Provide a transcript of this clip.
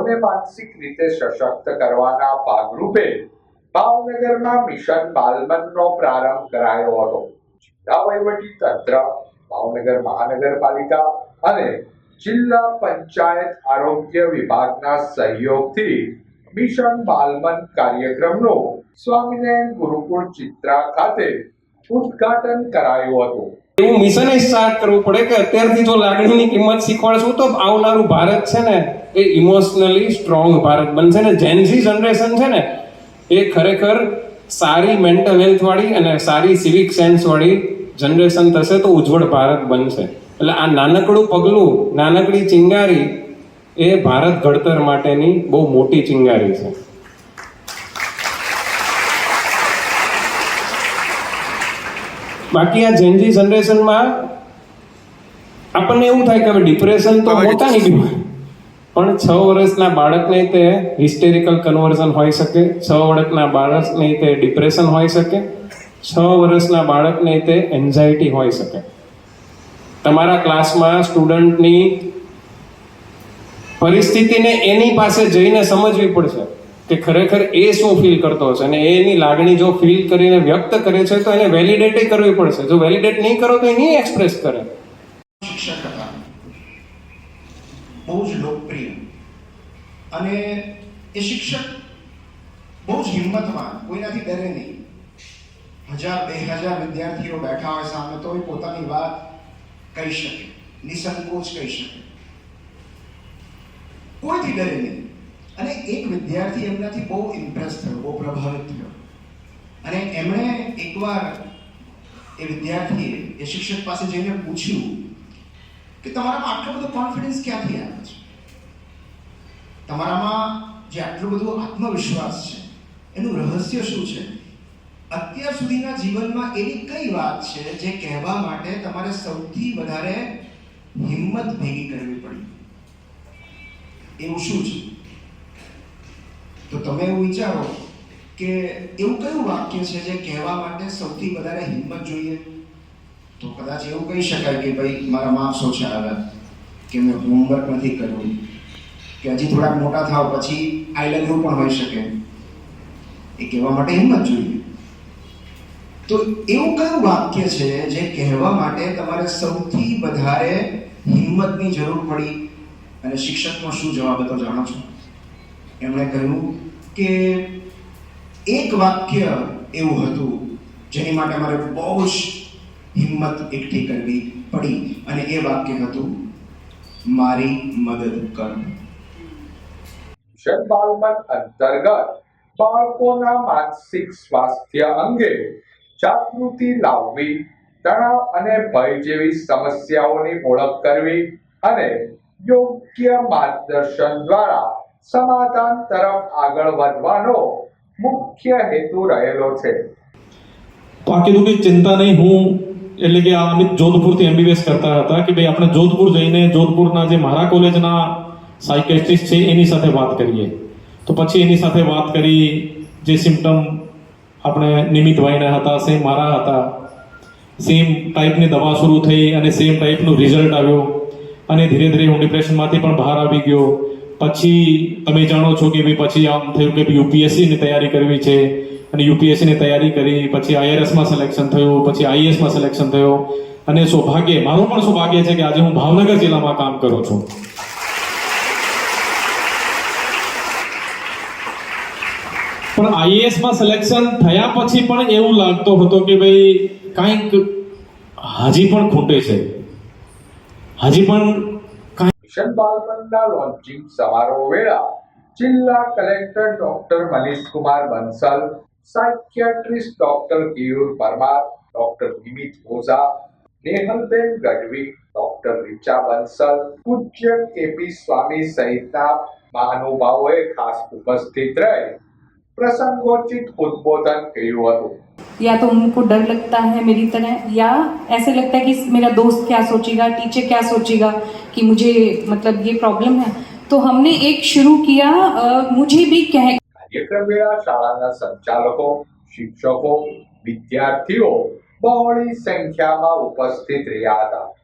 બાળકોને માનસિક રીતે સશક્ત કરવાના ભાગરૂપે ભાવનગરમાં મિશન બાલમનનો પ્રારંભ કરાયો હતો. જિલ્લા વહીવટી તંત્ર, ભાવનગર મહાનગરપાલિકા અને જિલ્લા પંચાયત આરોગ્ય વિભાગના સહયોગથી મિશન બાલમન કાર્યક્રમનો સ્વામિનારાયણ ગુરુકુળ ચિત્રા ખાતે ઉદ્ઘાટન કરાયું હતું. એવું મિશન સ્ટાર્ટ કરવું પડે કે અત્યારથી જો લાગણીની કિંમત શીખવાડશું તો આવનારું ભારત છે ને એ ઇમોશનલી સ્ટ્રોંગ ભારત બનશે ને જેન્ઝી જનરેશન છે ને એ ખરેખર સારી મેન્ટલ હેલ્થ વાળી અને સારી સિવિક સેન્સ વાળી જનરેશન થશે તો ઉજ્જવળ ભારત બનશે. એટલે આ નાનકડું પગલું, નાનકડી ચિંગારી એ ભારત ઘડતર માટેની બહુ મોટી ચિંગારી છે. બાકી આ જેન્જી જનરેશનમાં આપણને એવું થાય કે હવે ડિપ્રેશન તો મોટાની બીમારી. પણ છ વર્ષના બાળકને તે હિસ્ટેરિકલ કન્વર્ઝન હોઈ શકે છ વર્ષના બાળકને તે ડિપ્રેશન હોઈ શકે છ વર્ષના બાળકને તે એન્ઝાયટી હોઈ શકે. તમારા ક્લાસમાં સ્ટુડન્ટની પરિસ્થિતિને એની પાસે જઈને સમજવી પડશે. કે ખરેખર એ શું ફીલ કરતો હશે? અને એની લાગણી જો ફીલ કરીને વ્યક્ત કરે છે, તો એને વેલિડેટ કરવી પડશે. જો વેલિડેટ નહીં કરો, તો એ નહીં એક્સપ્રેસ કરે. શિક્ષક હતા. બહુ જ લોકપ્રિય. અને એ શિક્ષક બહુ જ હિંમતવાન, કોઈનાથી ડરે નહીં. હજાર, બે હજાર વિદ્યાર્થીઓ બેઠા હોય સામે, તો એ પોતાની વાત કહી શકે, નિસંકોચ કહી શકે. કોઈથી ડરે નહીં. અને એક વિદ્યાર્થી એમનાથી બહુ ઇમ્પ્રેસ થયો, બહુ પ્રભાવિત થયો. અને એમણે એકવાર એ વિદ્યાર્થીએ, એ શિક્ષક પાસે જઈને પૂછ્યું કે તમારામાં આટલો બધો કોન્ફિડન્સ ક્યાંથી આવે છે? તમારામાં જે આટલું બધું આત્મવિશ્વાસ છે, એનું રહસ્ય શું છે? અત્યાર સુધીના જીવનમાં એવી કઈ વાત છે જે કહેવા માટે તમારે સૌથી વધારે હિંમત ભેગી કરવી પડી? એવું શું છે? તો તમે એવું વિચારો કે એવું કયું વાક્ય છે જે કહેવા માટે સૌથી વધારે હિંમત જોઈએ? તો કદાચ એવું કહી શકાય કે ભાઈ, મારા માર્ક્સ ઓછા આવ્યા કે મેં હોમવર્ક નથી કર્યું, કે હજી થોડાક મોટા થાવ પછી આઈ લવ પણ હોઈ શકે. એ કહેવા માટે હિંમત જોઈએ. તો એવું કયું વાક્ય છે જે કહેવા માટે તમારે સૌથી વધારે હિંમતની જરૂર પડી? અને શિક્ષકનો શું જવાબ હતો, જાણો છો? એમણે કહ્યું કે એક વાક્ય એવું હતું જેની માટે મારે બહુ જ હિંમત એકઠી કરવી પડી અને એ વાક્ય હતું, મારી મદદ કર. બાલમન અંતર્ગત બાળકોના માનસિક સ્વાસ્થ્ય અંગે જાગૃતિ લાવવી, તણાવ અને ભય જેવી સમસ્યાઓની ઓળખ કરવી અને યોગ્ય માર્ગદર્શન દ્વારા સમાધાન તરફ આગળ વધવાનો મુખ્ય હેતુ રહેલો છે. બાકી તો કંઈ ચિંતા નહીં. હું એટલે કે અમિત જોધપુરથી એમબીબીએસ કરતા હતા કે ભાઈ આપણે જોધપુર જઈને જોધપુરના જે મારા કોલેજના સાયકેટ્રિસ્ટ છે એની સાથે વાત કરીએ. તો પછી એની સાથે વાત કરી જે સિમ્ટમ આપણે નિમિતભાઈના હતા સેમ મારા હતા. સેમ ટાઈપની દવા શરૂ થઈ અને સેમ ટાઈપનું રિઝલ્ટ આવ્યો. અને ધીરે ધીરે હું ડિપ્રેશનમાંથી પણ બહાર આવી ગયો. પછી તમે જાણો છો કે ભાઈ પછી આમ થયું કે યુપીએસસીની તૈયારી કરવી છે અને યુપીએસસીની તૈયારી કરી, પછી આઈઆરએસમાં સિલેક્શન થયું, પછી આઈએસમાં સિલેક્શન થયો. અને સૌભાગ્ય, મારું પણ સૌભાગ્ય છે કે આજે હું ભાવનગર જિલ્લામાં કામ કરું છું. પણ આઈએએસમાં સિલેક્શન થયા પછી પણ એવું લાગતો હતો કે ભાઈ કાંઈક હજી પણ ખૂટે છે. હજી પણ મિશન બાલમનના લોન્ચિંગ સમારોહ વેળા જિલ્લા collector doctor Manishkumar Bansal psychiatrist doctor Keyur Parmar, doctor Nimit Ojha, Nehalben Gadhvi, doctor Richa Bansal, પૂજ્ય કેપી સ્વામી સહિતના મહાનુભાવોએ ખાસ ઉપસ્થિત રહી. પ્રસંગોચિત ઉદ્બોધન કર્યું હતું या तो उनको डर लगता है मेरी तरह या ऐसे लगता है कि मेरा दोस्त क्या सोचेगा टीचर क्या सोचेगा कि मुझे मतलब ये प्रॉब्लम है तो हमने एक शुरू किया अ, मुझे भी कह કાર્યક્રમ વેળા શાળાના સંચાલકો શિક્ષકો વિદ્યાર્થીઓ બહોળી સંખ્યામાં ઉપસ્થિત રહ્યા હતા